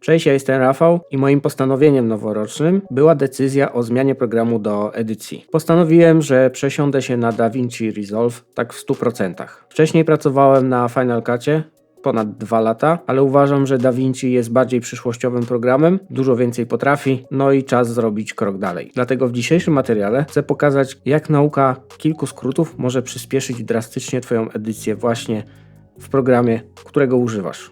Cześć, ja jestem Rafał i moim postanowieniem noworocznym była decyzja o zmianie programu do edycji. Postanowiłem, że przesiądę się na DaVinci Resolve tak w 100%. Wcześniej pracowałem na Final Cutie ponad 2 lata, ale uważam, że DaVinci jest bardziej przyszłościowym programem, dużo więcej potrafi, no i czas zrobić krok dalej. Dlatego w dzisiejszym materiale chcę pokazać, jak nauka kilku skrótów może przyspieszyć drastycznie Twoją edycję właśnie w programie, którego używasz.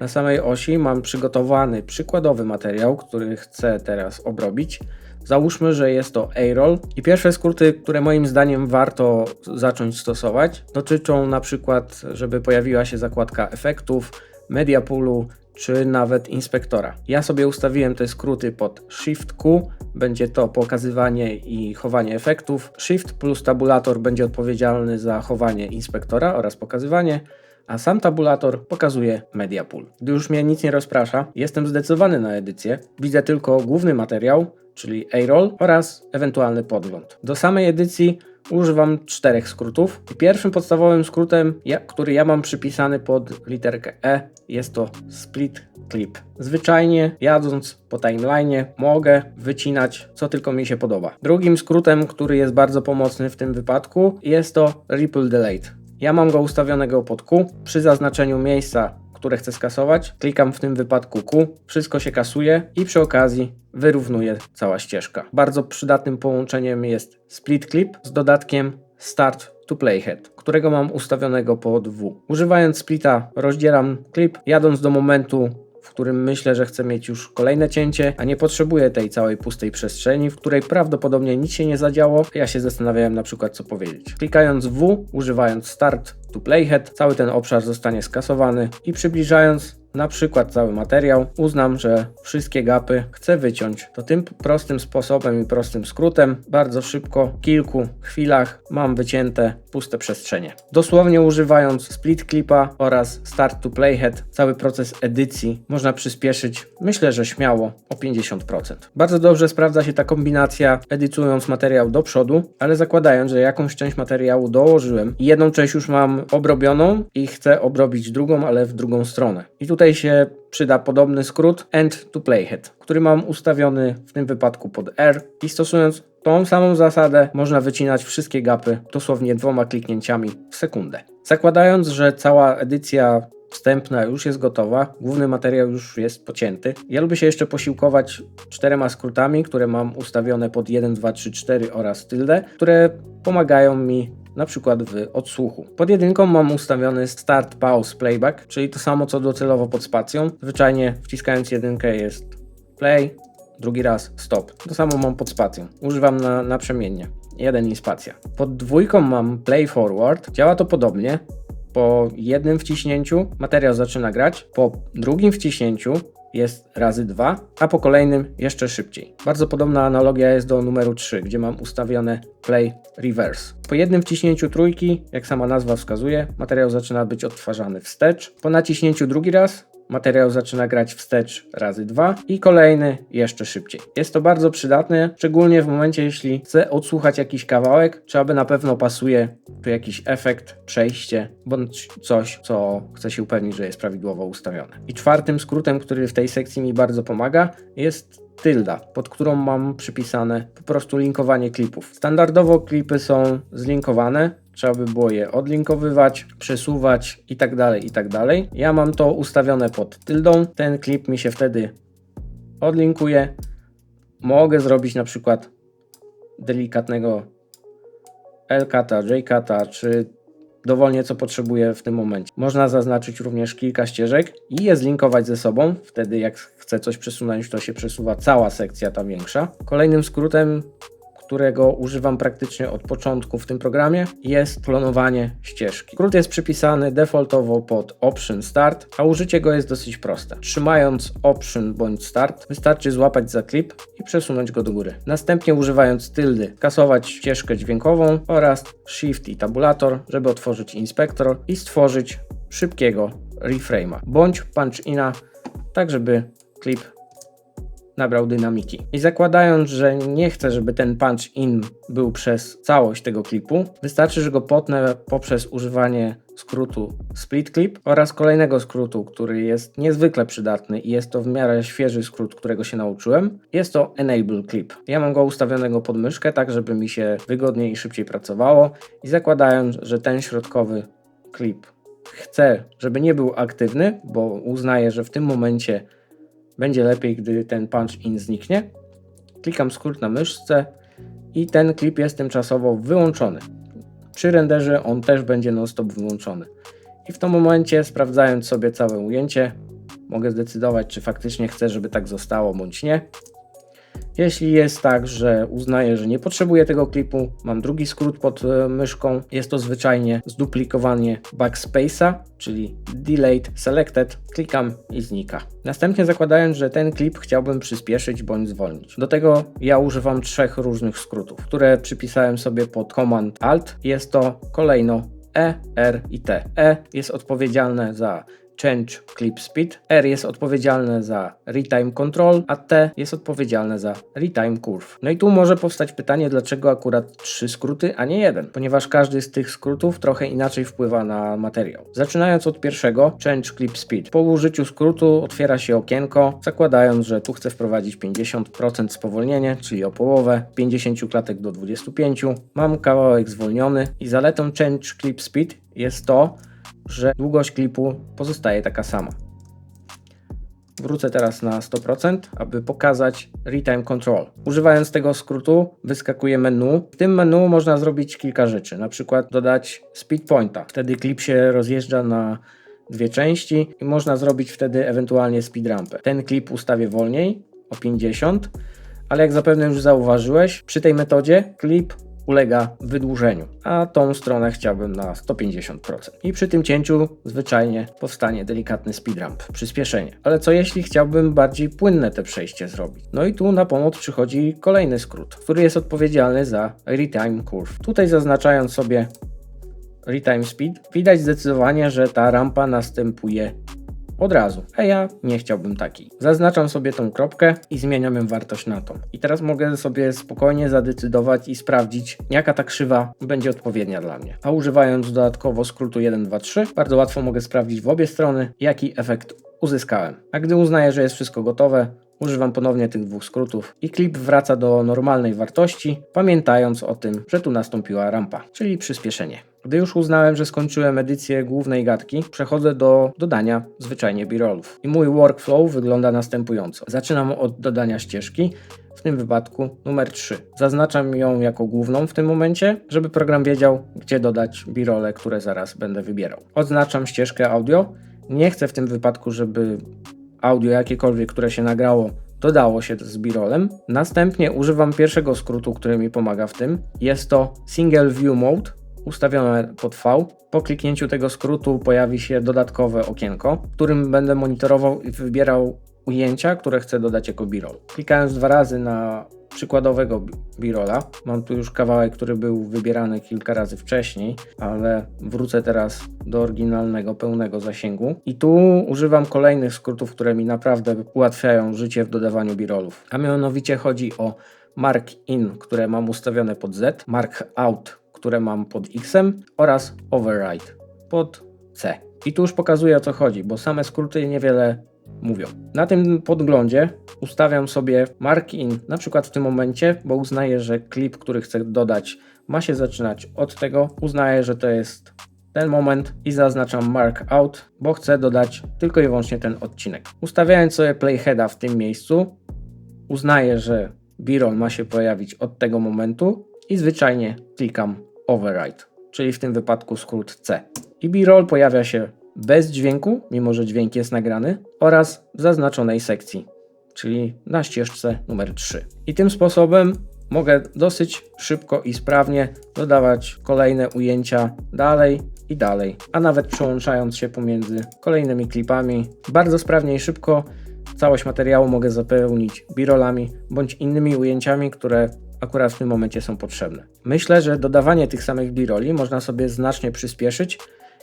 Na samej osi mam przygotowany przykładowy materiał, który chcę teraz obrobić. Załóżmy, że jest to A-roll i pierwsze skróty, które moim zdaniem warto zacząć stosować, dotyczą na przykład, żeby pojawiła się zakładka efektów, media poolu czy nawet inspektora. Ja sobie ustawiłem te skróty pod Shift Q, będzie to pokazywanie i chowanie efektów. Shift plus tabulator będzie odpowiedzialny za chowanie inspektora oraz pokazywanie a sam tabulator pokazuje media pool. Gdy już mnie nic nie rozprasza, jestem zdecydowany na edycję, widzę tylko główny materiał, czyli A-roll oraz ewentualny podgląd. Do samej edycji używam czterech skrótów. Pierwszym podstawowym skrótem, który ja mam przypisany pod literkę E, jest to split clip. Zwyczajnie jadąc po timeline mogę wycinać co tylko mi się podoba. Drugim skrótem, który jest bardzo pomocny w tym wypadku, jest to ripple delete. Ja mam go ustawionego pod Q. Przy zaznaczeniu miejsca, które chcę skasować, klikam w tym wypadku Q, wszystko się kasuje i przy okazji wyrównuje cała ścieżka. Bardzo przydatnym połączeniem jest split clip z dodatkiem start to playhead, którego mam ustawionego pod W. Używając splita rozdzielam klip, jadąc do momentu w którym myślę, że chcę mieć już kolejne cięcie, a nie potrzebuję tej całej pustej przestrzeni, w której prawdopodobnie nic się nie zadziało. Ja się zastanawiałem na przykład co powiedzieć. Klikając W, używając Start to Playhead, cały ten obszar zostanie skasowany i przybliżając na przykład cały materiał, uznam, że wszystkie gapy chcę wyciąć. To tym prostym sposobem i prostym skrótem, bardzo szybko, w kilku chwilach mam wycięte puste przestrzenie. Dosłownie używając split clipa oraz start to playhead, cały proces edycji można przyspieszyć, myślę, że śmiało o 50%. Bardzo dobrze sprawdza się ta kombinacja edycując materiał do przodu, ale zakładając, że jakąś część materiału dołożyłem jedną część już mam obrobioną i chcę obrobić drugą, ale w drugą stronę. I tutaj Tutaj się przyda podobny skrót end to playhead, który mam ustawiony w tym wypadku pod R i stosując tą samą zasadę można wycinać wszystkie gapy dosłownie dwoma kliknięciami w sekundę. Zakładając, że cała edycja wstępna już jest gotowa, główny materiał już jest pocięty. Ja lubię się jeszcze posiłkować czterema skrótami, które mam ustawione pod 1, 2, 3, 4 oraz tilde, które pomagają mi na przykład w odsłuchu. Pod jedynką mam ustawiony start, pause, playback, czyli to samo co docelowo pod spacją. Zwyczajnie wciskając jedynkę jest play, drugi raz stop. To samo mam pod spacją. Używam na, naprzemiennie. Jeden i spacja. Pod dwójką mam play forward. Działa to podobnie. Po jednym wciśnięciu materiał zaczyna grać, po drugim wciśnięciu jest razy 2, a po kolejnym jeszcze szybciej. Bardzo podobna analogia jest do numeru 3, gdzie mam ustawione play reverse. Po jednym wciśnięciu trójki, jak sama nazwa wskazuje, materiał zaczyna być odtwarzany wstecz. Po naciśnięciu drugi raz materiał zaczyna grać wstecz razy dwa i kolejny jeszcze szybciej. Jest to bardzo przydatne, szczególnie w momencie, jeśli chcę odsłuchać jakiś kawałek, czy aby na pewno pasuje tu jakiś efekt, przejście, bądź coś, co chcę się upewnić, że jest prawidłowo ustawione. I czwartym skrótem, który w tej sekcji mi bardzo pomaga, jest tylda, pod którą mam przypisane po prostu linkowanie klipów. Standardowo klipy są zlinkowane, trzeba by było je odlinkowywać, przesuwać i tak dalej, i tak dalej. Ja mam to ustawione pod tyldą, ten klip mi się wtedy odlinkuje. Mogę zrobić na przykład delikatnego L-kata, J-kata, czy dowolnie co potrzebuję w tym momencie. Można zaznaczyć również kilka ścieżek i je zlinkować ze sobą. Wtedy jak chcę coś przesunąć, to się przesuwa cała sekcja ta większa. Kolejnym skrótem którego używam praktycznie od początku w tym programie, jest klonowanie ścieżki. Skrót jest przypisany defaultowo pod Option Start, a użycie go jest dosyć proste. Trzymając Option bądź Start, wystarczy złapać za klip i przesunąć go do góry. Następnie używając tyldy, kasować ścieżkę dźwiękową oraz Shift i tabulator, żeby otworzyć inspektor i stworzyć szybkiego reframe'a bądź punch-ina, tak żeby klip nabrał dynamiki. I zakładając, że nie chcę, żeby ten punch in był przez całość tego klipu, wystarczy, że go potnę poprzez używanie skrótu Split Clip oraz kolejnego skrótu, który jest niezwykle przydatny i jest to w miarę świeży skrót, którego się nauczyłem. Jest to Enable Clip. Ja mam go ustawionego pod myszkę, tak żeby mi się wygodniej i szybciej pracowało i zakładając, że ten środkowy klip chcę, żeby nie był aktywny, bo uznaję, że w tym momencie będzie lepiej, gdy ten punch in zniknie. Klikam skrót na myszce i ten klip jest tymczasowo wyłączony. Przy renderze on też będzie non-stop wyłączony. I w tym momencie, sprawdzając sobie całe ujęcie, mogę zdecydować, czy faktycznie chcę, żeby tak zostało, bądź nie. Jeśli jest tak, że uznaję, że nie potrzebuję tego klipu, mam drugi skrót pod e, myszką. Jest to zwyczajnie zduplikowanie backspace'a, czyli delayed selected. Klikam i znika. Następnie zakładając, że ten klip chciałbym przyspieszyć bądź zwolnić. Do tego ja używam trzech różnych skrótów, które przypisałem sobie pod Command Alt. Jest to kolejno E, R i T. E jest odpowiedzialne za Change Clip Speed. R jest odpowiedzialne za Retime Control, a T jest odpowiedzialne za Retime Curve. No i tu może powstać pytanie, dlaczego akurat trzy skróty, a nie jeden, ponieważ każdy z tych skrótów trochę inaczej wpływa na materiał. Zaczynając od pierwszego, Change Clip Speed. Po użyciu skrótu otwiera się okienko, zakładając, że tu chcę wprowadzić 50% spowolnienie, czyli o połowę, 50 klatek do 25. Mam kawałek zwolniony i zaletą Change Clip Speed jest to, że długość klipu pozostaje taka sama. Wrócę teraz na 100%, aby pokazać Retime Control. Używając tego skrótu wyskakuje menu. W tym menu można zrobić kilka rzeczy, na przykład dodać speed pointa. Wtedy klip się rozjeżdża na dwie części i można zrobić wtedy ewentualnie speed rampę. Ten klip ustawię wolniej o 50, ale jak zapewne już zauważyłeś, przy tej metodzie klip ulega wydłużeniu, a tą stronę chciałbym na 150%. I przy tym cięciu zwyczajnie powstanie delikatny speedramp, przyspieszenie. Ale co jeśli chciałbym bardziej płynne te przejście zrobić? No i tu na pomoc przychodzi kolejny skrót, który jest odpowiedzialny za Retime Curve. Tutaj zaznaczając sobie Retime Speed, widać zdecydowanie, że ta rampa następuje od razu, a ja nie chciałbym takiej. Zaznaczam sobie tą kropkę i zmieniam ją wartość na tą. I teraz mogę sobie spokojnie zadecydować i sprawdzić, jaka ta krzywa będzie odpowiednia dla mnie. A używając dodatkowo skrótu 1, 2, 3, bardzo łatwo mogę sprawdzić w obie strony, jaki efekt uzyskałem. A gdy uznaję, że jest wszystko gotowe, używam ponownie tych dwóch skrótów i klip wraca do normalnej wartości, pamiętając o tym, że tu nastąpiła rampa, czyli przyspieszenie. Gdy już uznałem, że skończyłem edycję głównej gadki, przechodzę do dodania zwyczajnie b-rollów. I mój workflow wygląda następująco. Zaczynam od dodania ścieżki, w tym wypadku numer 3. Zaznaczam ją jako główną w tym momencie, żeby program wiedział, gdzie dodać b-rolle, które zaraz będę wybierał. Odznaczam ścieżkę audio. Nie chcę w tym wypadku, żeby audio jakiekolwiek, które się nagrało, dodało się z b-rollem. Następnie używam pierwszego skrótu, który mi pomaga w tym. Jest to Single View Mode, ustawione pod V. Po kliknięciu tego skrótu pojawi się dodatkowe okienko, w którym będę monitorował i wybierał ujęcia, które chcę dodać jako b-roll. Klikając dwa razy na przykładowego b-rolla, mam tu już kawałek, który był wybierany kilka razy wcześniej, ale wrócę teraz do oryginalnego, pełnego zasięgu. I tu używam kolejnych skrótów, które mi naprawdę ułatwiają życie w dodawaniu b-rollów. A mianowicie chodzi o mark in, które mam ustawione pod Z, mark out, które mam pod X oraz override pod C. I tu już pokazuję o co chodzi, bo same skróty niewiele mówią. Na tym podglądzie ustawiam sobie mark in, na przykład w tym momencie, bo uznaję, że klip, który chcę dodać, ma się zaczynać od tego. Uznaję, że to jest ten moment i zaznaczam mark out, bo chcę dodać tylko i wyłącznie ten odcinek. Ustawiając sobie playheada w tym miejscu, uznaję, że b-roll ma się pojawić od tego momentu i zwyczajnie klikam override, czyli w tym wypadku skrót C. I b-roll pojawia się bez dźwięku, mimo że dźwięk jest nagrany, oraz w zaznaczonej sekcji, czyli na ścieżce numer 3. I tym sposobem mogę dosyć szybko i sprawnie dodawać kolejne ujęcia dalej i dalej, a nawet przełączając się pomiędzy kolejnymi klipami, bardzo sprawnie i szybko całość materiału mogę zapełnić b-rollami bądź innymi ujęciami, które akurat w tym momencie są potrzebne. Myślę, że dodawanie tych samych b-rolli można sobie znacznie przyspieszyć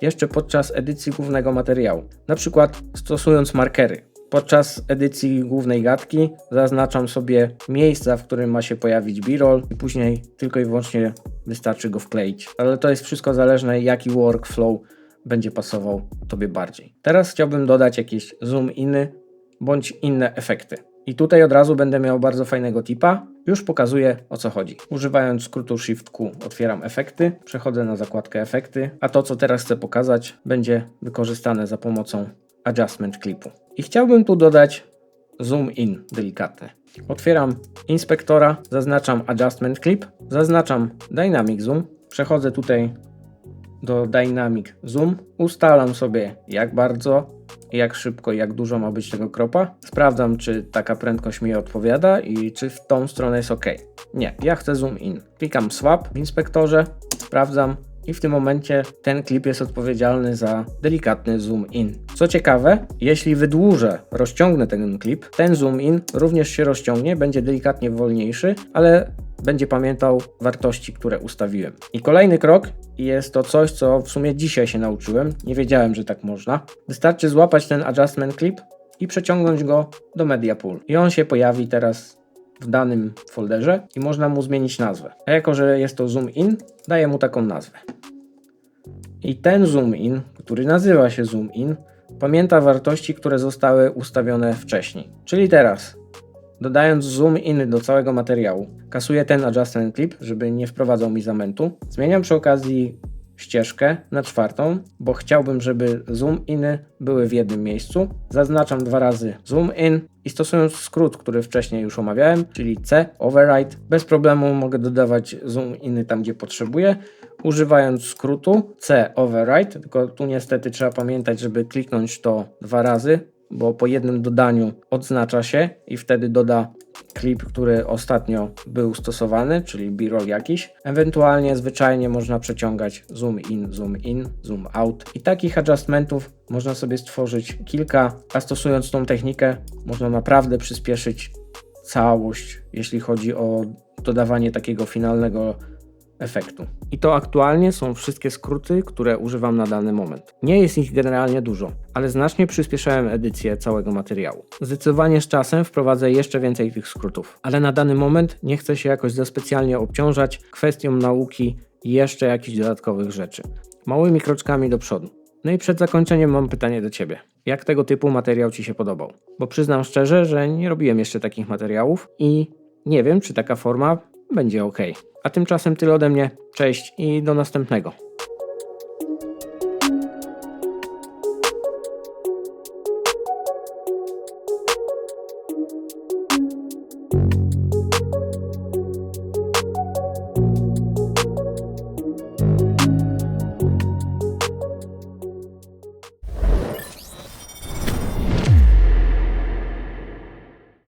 jeszcze podczas edycji głównego materiału, na przykład stosując markery. Podczas edycji głównej gadki zaznaczam sobie miejsca, w którym ma się pojawić b-roll i później tylko i wyłącznie wystarczy go wkleić. Ale to jest wszystko zależne jaki workflow będzie pasował Tobie bardziej. Teraz chciałbym dodać jakieś zoom iny bądź inne efekty. I tutaj od razu będę miał bardzo fajnego tipa. Już pokazuję o co chodzi. Używając skrótu Shift Q otwieram efekty, przechodzę na zakładkę efekty, a to co teraz chcę pokazać będzie wykorzystane za pomocą adjustment clipu. I chciałbym tu dodać zoom in delikatny. Otwieram inspektora, zaznaczam adjustment clip, zaznaczam dynamic zoom, przechodzę tutaj do dynamic zoom, ustalam sobie jak bardzo, jak szybko, jak dużo ma być tego kropa. Sprawdzam, czy taka prędkość mi odpowiada i czy w tą stronę jest ok. Nie, ja chcę zoom in. Klikam swap w inspektorze, sprawdzam i w tym momencie ten klip jest odpowiedzialny za delikatny zoom in. Co ciekawe, jeśli wydłużę, rozciągnę ten klip, ten zoom in również się rozciągnie, będzie delikatnie wolniejszy, ale będzie pamiętał wartości, które ustawiłem. I kolejny krok jest to coś, co w sumie dzisiaj się nauczyłem. Nie wiedziałem, że tak można. Wystarczy złapać ten adjustment clip i przeciągnąć go do Media Pool. I on się pojawi teraz w danym folderze i można mu zmienić nazwę. A jako, że jest to zoom in, daję mu taką nazwę. I ten zoom in, który nazywa się zoom in, pamięta wartości, które zostały ustawione wcześniej. Czyli teraz, dodając zoom in do całego materiału, kasuję ten adjustment clip, żeby nie wprowadzał mi zamętu. Zmieniam przy okazji ścieżkę na czwartą, bo chciałbym, żeby zoom iny były w jednym miejscu. Zaznaczam dwa razy zoom in i stosując skrót, który wcześniej już omawiałem, czyli C, override, bez problemu mogę dodawać zoom iny tam, gdzie potrzebuję, używając skrótu C, override, tylko tu niestety trzeba pamiętać, żeby kliknąć to dwa razy, bo po jednym dodaniu odznacza się i wtedy doda klip, który ostatnio był stosowany, czyli b-roll jakiś. Ewentualnie zwyczajnie można przeciągać zoom in, zoom in, zoom out. I takich adjustmentów można sobie stworzyć kilka, a stosując tą technikę można naprawdę przyspieszyć całość, jeśli chodzi o dodawanie takiego finalnego efektu. I to aktualnie są wszystkie skróty, które używam na dany moment. Nie jest ich generalnie dużo, ale znacznie przyspieszałem edycję całego materiału. Zdecydowanie z czasem wprowadzę jeszcze więcej tych skrótów, ale na dany moment nie chcę się jakoś za specjalnie obciążać kwestią nauki i jeszcze jakichś dodatkowych rzeczy. Małymi kroczkami do przodu. No i przed zakończeniem mam pytanie do Ciebie. Jak tego typu materiał Ci się podobał? Bo przyznam szczerze, że nie robiłem jeszcze takich materiałów i nie wiem, czy taka forma będzie ok. A tymczasem tyle ode mnie. Cześć i do następnego.